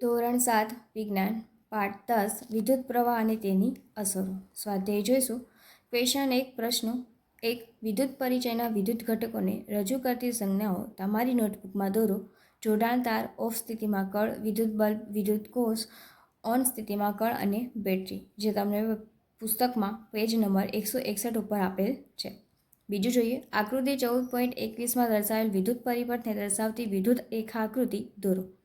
ધોરણ સાત, વિજ્ઞાન, પાઠ દસ, વિદ્યુત પ્રવાહ અને તેની અસરો. સ્વાધ્યાય જોઈશું. ક્વેશ્ચન એક, પ્રશ્નો એક, વિદ્યુત પરિચયના વિદ્યુત ઘટકોને રજૂ કરતી સંજ્ઞાઓ. તમારી નોટબુકમાં દોરો. જોડાણ તાર, ઓફ સ્થિતિમાં કળ, વિદ્યુત બલ્બ, વિદ્યુત કોષ, ઓન સ્થિતિમાં કળ અને બેટરી, જે તમને પુસ્તકમાં પેજ નંબર એકસો એકસઠ ઉપર આપેલ છે. બીજું જોઈએ. આકૃતિ ચૌદ પોઈન્ટ એકવીસમાં દર્શાવેલ વિદ્યુત પરિપથને દર્શાવતી વિદ્યુત રેખાકૃતિ દોરો.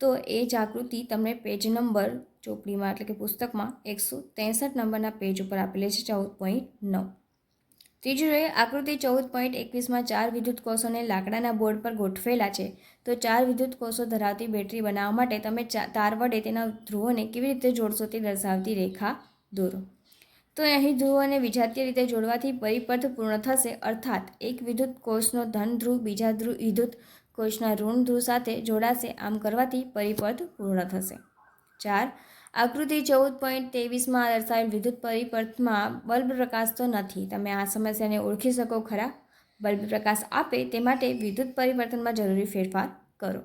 તો એ જ આકૃતિ તમને પેજ નંબર ચોપડીમાં એટલે કે પુસ્તકમાં એકસો ત્રેસઠ નંબરના પેજ ઉપર આપેલી છે, ચૌદ પોઈન્ટ નવ. ત્રીજું રહે આકૃતિ ચૌદ પોઈન્ટ એકવીસમાં ચાર વિદ્યુત કોષોને લાકડાના બોર્ડ પર ગોઠવેલા છે. તો ચાર વિદ્યુત કોષો ધરાવતી બેટરી બનાવવા માટે તમે તાર વડે તેના ધ્રુવોને કેવી રીતે જોડશો તે દર્શાવતી રેખા દોરો. તો અહીં ધ્રુવોને વિજાતીય રીતે જોડવાથી પરિપથ પૂર્ણ થશે, અર્થાત એક વિદ્યુત કોષનો ધન ધ્રુવ, બીજા ધ્રુવ, વિદ્યુત કોષના ઋણ ધ્રુવ સાથે જોડાશે, આમ કરવાથી પરિપથ પૂર્ણ થશે. ચાર, આકૃતિ ચૌદ પોઈન્ટ ત્રેવીસમાં દર્શાવેલ વિદ્યુત પરિપથમાં બલ્બ પ્રકાશ તો નથી. તમે આ સમસ્યાને ઓળખી શકો ખરા. બલ્બ પ્રકાશ આપે તે માટે વિદ્યુત પરિવર્તનમાં જરૂરી ફેરફાર કરો.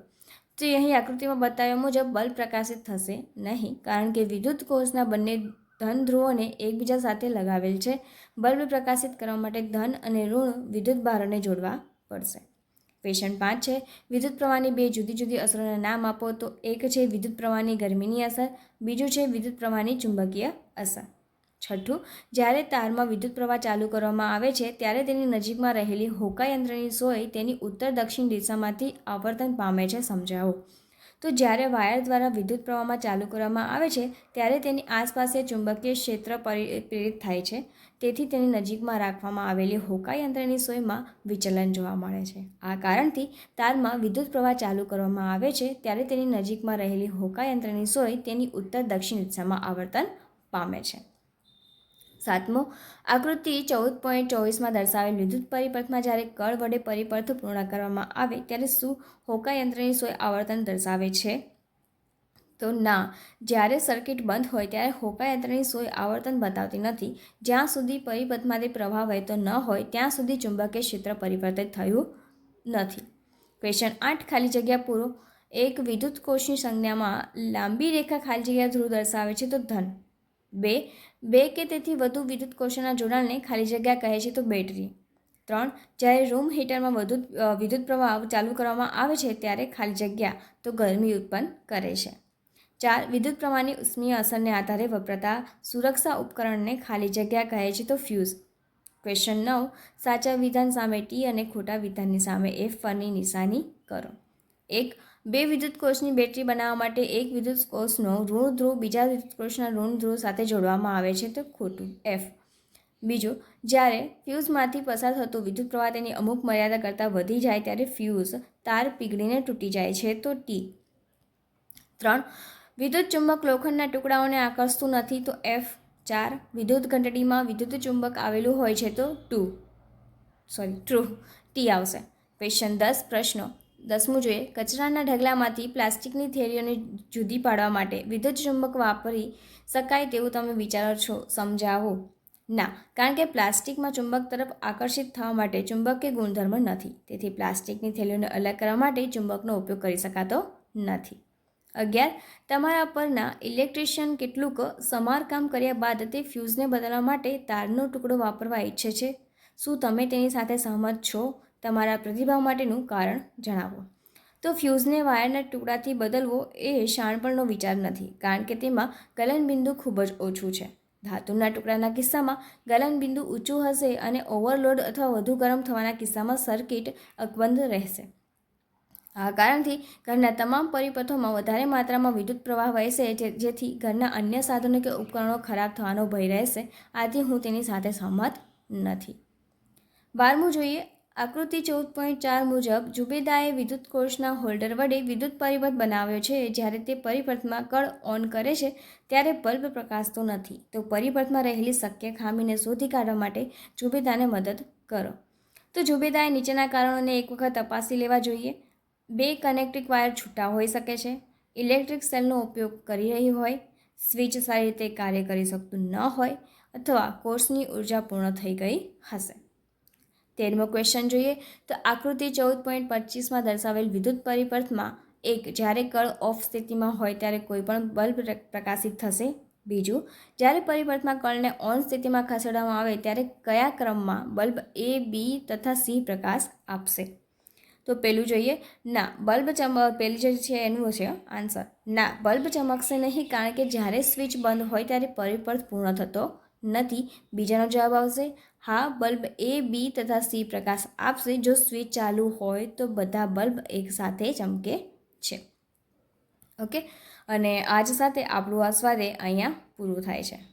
તો અહીં આકૃતિમાં બતાવ્યા મુજબ બલ્બ પ્રકાશિત થશે નહીં, કારણ કે વિદ્યુત કોષના બંને ધન ધ્રુવોને એકબીજા સાથે લગાવેલ છે. બલ્બ પ્રકાશિત કરવા માટે ધન અને ઋણ વિદ્યુત ભારોને જોડવા પડશે. ક્વેશ્ચન પાંચ છે. વિદ્યુત પ્રવાહની બે જુદી જુદી અસરોના નામ આપો તો એક છે વિદ્યુત પ્રવાહની ગરમીની અસર, બીજું છે વિદ્યુત પ્રવાહની ચુંબકીય અસર. છઠ્ઠું, જ્યારે તારમાં વિદ્યુત પ્રવાહ ચાલુ કરવામાં આવે છે, ત્યારે તેની નજીકમાં રહેલી હોકા યંત્રની સોય તેની ઉત્તર દક્ષિણ દિશામાંથી આવર્તન પામે છે, સમજાવો. તો જ્યારે વાયર દ્વારા વિદ્યુત પ્રવાહમાં ચાલુ કરવામાં આવે છે, ત્યારે તેની આસપાસે ચુંબકીય ક્ષેત્ર પરી- પ્રેરિત થાય છે. તેથી તેની નજીકમાં રાખવામાં આવેલી હોકા યંત્રની સોયમાં વિચલન જોવા મળે છે. આ કારણથી તારમાં વિદ્યુત પ્રવાહ ચાલુ કરવામાં આવે છે, ત્યારે તેની નજીકમાં રહેલી હોકા યંત્રની સોય તેની ઉત્તર દક્ષિણ દિશામાં આવર્તન પામે છે. સાતમો આકૃતિ ચૌદ પોઈન્ટ ચોવીસમાં દર્શાવેલ વિદ્યુત પરિપથમાં જ્યારે કળ વડે પરિપથ પૂર્ણ કરવામાં આવે ત્યારે શું હોકા યંત્રની સોય આવર્તન દર્શાવે છે? તો ના, જ્યારે સર્કિટ બંધ હોય ત્યારે હોકા યંત્રની સોય આવર્તન બતાવતી નથી. જ્યાં સુધી પરિપથમાંથી પ્રવાહ વહેતો ન હોય, ત્યાં સુધી ચુંબકીય ક્ષેત્ર પરિવર્તિત થયું નથી. ક્વેશ્ચન આઠ, ખાલી જગ્યા પૂરો. એક વિદ્યુત કોષની સંજ્ઞામાં લાંબી રેખા ખાલી જગ્યા ધ્રુવ દર્શાવે છે તો ધન. બે બે કે તેથી વધુ વિદ્યુત કોષોના જોડાણને ખાલી જગ્યા કહે છે તો બેટરી. ત્રણ, જ્યારે રૂમ હીટરમાં વધુ વિદ્યુત પ્રવાહ ચાલુ કરવામાં આવે છે ત્યારે ખાલી જગ્યા તો ગરમી ઉત્પન્ન કરે છે. ચાર, વિદ્યુત પ્રવાહની ઉષ્મીય અસરને આધારે વપરાતા સુરક્ષા ઉપકરણને ખાલી જગ્યા કહે છે તો ફ્યુઝ. ક્વેશ્ચન નવ, સાચા વિધાન સામે ટી અને ખોટા વિધાનની સામે એફ પરની નિશાની કરો. એક બે વિદ્યુત કોષની બેટરી બનાવવા માટે એક વિદ્યુત કોષનો ઋણ ધ્રુવ બીજા વિદ્યુત કોષના ઋણ ધ્રુવ સાથે જોડવામાં આવે છે તો ખોટું. એફ બીજું, જ્યારે ફ્યુઝમાંથી પસાર થતો વિદ્યુત પ્રવાહ તેની અમુક મર્યાદા કરતાં વધી જાય ત્યારે ફ્યુઝ તાર પીગળીને તૂટી જાય છે તો ટી ત્રણ, વિદ્યુત ચુંબક લોખંડના ટુકડાઓને આકર્ષતું નથી તો એફ ચાર, વિદ્યુત ઘંટડીમાં વિદ્યુત ચુંબક આવેલું હોય છે તો ટુ સોરી ટ્રુ ટી આવશે. ક્વેશ્ચન દસ, પ્રશ્નો. દસમું જોઈએ કચરાના ઢગલામાંથી પ્લાસ્ટિકની થેલીઓને જુદી પાડવા માટે વિદ્યુત ચુંબક વાપરી શકાય તેવું તમે વિચારો છો, સમજાવો. ના, કારણ કે પ્લાસ્ટિકમાં ચુંબક તરફ આકર્ષિત થવા માટે ચુંબકીય ગુણધર્મ નથી. તેથી પ્લાસ્ટિકની થેલીઓને અલગ કરવા માટે ચુંબકનો ઉપયોગ કરી શકાતો નથી. અગિયાર, તમારા પરના ઇલેક્ટ્રિશિયન કેટલુંક સમારકામ કર્યા બાદ તે ફ્યુઝને બદલવા માટે તારનો ટુકડો વાપરવા ઈચ્છે છે. શું તમે તેની સાથે સહમત છો? તમારા પ્રતિભાવ માટેનું કારણ જણાવો. તો ફ્યુઝને વાયરના ટુકડાથી બદલવો એ શાણપણનો વિચાર નથી, કારણ કે તેમાં ગલનબિંદુ ખૂબ જ ઓછું છે. ધાતુના ટુકડાના કિસ્સામાં ગલનબિંદુ ઊંચું હશે અને ઓવરલોડ અથવા વધુ ગરમ થવાના કિસ્સામાં સર્કિટ અકબંધ રહેશે. આ કારણથી ઘરના તમામ પરિપથોમાં વધારે માત્રામાં વિદ્યુત પ્રવાહ વહેશે જેથી ઘરના અન્ય સાધનો કે ઉપકરણો ખરાબ થવાનો ભય રહેશે. આથી હું તેની સાથે સહમત નથી. બારમું જોઈએ આકૃતિ ચૌદ પોઈન્ટ ચાર મુજબ જુબેદાએ વિદ્યુત કોષના હોલ્ડર વડે વિદ્યુત પરિપથ બનાવ્યો છે. જ્યારે તે પરિપથમાં કળ ઓન કરે છે, ત્યારે બલ્બ પ્રકાશતો નથી. તો પરિપથમાં રહેલી શક્ય ખામીને શોધી કાઢવા માટે જુબેદાને મદદ કરો. તો જુબેદાએ નીચેના કારણોને એક વખત તપાસી લેવા જોઈએ. બે કનેક્ટિક વાયર છૂટા હોઈ શકે છે. ઇલેક્ટ્રિક સેલનો ઉપયોગ કરી રહી હોય, સ્વિચ સારી રીતે કાર્ય કરી શકતું ન હોય અથવા કોર્સની ઊર્જા પૂર્ણ થઈ ગઈ હશે. તેરમો ક્વેશ્ચન જોઈએ. તો આકૃતિ ચૌદ પોઈન્ટ પચીસમાં દર્શાવેલ વિદ્યુત પરિપથમાં એક, જ્યારે કળ ઓફ સ્થિતિમાં હોય ત્યારે કોઈપણ બલ્બ પ્રકાશિત થશે. બીજું, જ્યારે પરિપથમાં કળને ઓન સ્થિતિમાં ખસેડવામાં આવે ત્યારે કયા ક્રમમાં બલ્બ એ બી તથા સી પ્રકાશ આપશે? તો પેલું જોઈએ. ના, બલ્બ ચમ, પેલું જે છે એનું છે આન્સર ના, બલ્બ ચમકશે નહીં કારણ કે જ્યારે સ્વિચ બંધ હોય ત્યારે પરિપથ પૂર્ણ થતો નથી. બીજાનો જવાબ આવશે, હા, બલ્બ એ, બી તથા સી પ્રકાશ આપશે. જો સ્વિચ ચાલુ હોય તો બધા બલ્બ એકસાથે ચમકે છે. ઓકે? અને આજ સાથે આપણું આ સ્વાદે અહીંયા પૂરું થાય છે.